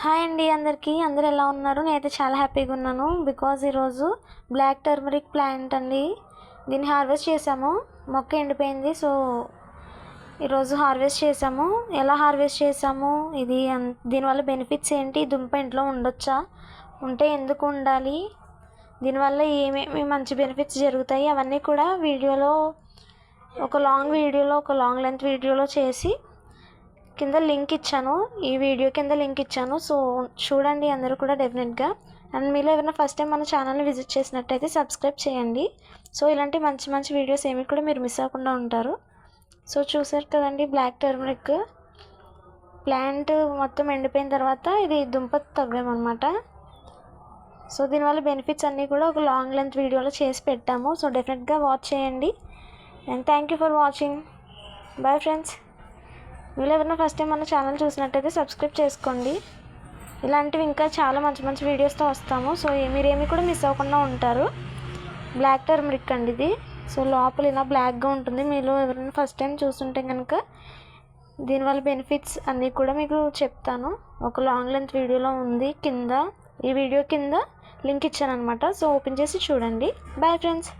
Hi అండి అందరికీ. అందరు ఎలా ఉన్నారు? నేనైతే చాలా హ్యాపీగా ఉన్నాను. బికాజ్ ఈరోజు బ్లాక్ టర్మరిక్ ప్లాంట్ అండి. దీన్ని హార్వెస్ట్ చేసాము. మొక్క ఎండిపోయింది. సో ఈరోజు హార్వెస్ట్ చేసాము. ఎలా హార్వెస్ట్ చేసాము? ఇది దీనివల్ల బెనిఫిట్స్ ఏంటి? దుంప ఇంట్లో ఉండొచ్చా? ఉంటే ఎందుకు ఉండాలి? దీనివల్ల ఏమేమి మంచి బెనిఫిట్స్ జరుగుతాయి? అవన్నీ కూడా వీడియోలో ఒక లాంగ్ వీడియోలో ఒక లాంగ్ లెంత్ వీడియోలో చేసి కింద లింక్ ఇచ్చాను ఈ వీడియో కింద లింక్ ఇచ్చాను. సో చూడండి అందరూ కూడా డెఫినెట్గా. అండ్ మీలో ఎవరైనా ఫస్ట్ టైం మన ఛానల్ని విజిట్ చేసినట్టయితే సబ్స్క్రైబ్ చేయండి. సో ఇలాంటి మంచి మంచి వీడియోస్ ఏమి కూడా మీరు మిస్ అవ్వకుండా ఉంటారు. సో చూసారు కదండి బ్లాక్ టర్మరిక్. ప్లాంట్ మొత్తం ఎండిపోయిన తర్వాత ఇది దుంప తవ్వామన్నమాట సో దీనివల్ల బెనిఫిట్స్ అన్నీ కూడా ఒక లాంగ్ లెంత్ వీడియోలో చేసి పెట్టాము. సో డెఫినెట్గా వాచ్ చేయండి. And thank you for watching. Bye friends. మీరు ఎవరైనా ఫస్ట్ టైం మన ఛానల్ చూసినట్టయితే సబ్స్క్రైబ్ చేసుకోండి. ఇలాంటివి ఇంకా చాలా మంచి మంచి వీడియోస్తో వస్తాము. సో మీరేమి కూడా మిస్ అవ్వకుండా ఉంటారు. బ్లాక్ టర్మరిక్ అండి ఇది. సో లోపల ఇలా బ్లాక్గా ఉంటుంది. మీరు ఎవరైనా ఫస్ట్ టైం చూస్తుంటే కనుక దీనివల్ల బెనిఫిట్స్ అన్నీ కూడా మీకు చెప్తాను. ఒక లాంగ్ లెంత్ వీడియోలో ఉంది కింద. ఈ వీడియో కింద లింక్ ఇచ్చాను అనమాట సో ఓపెన్ చేసి చూడండి. Bye friends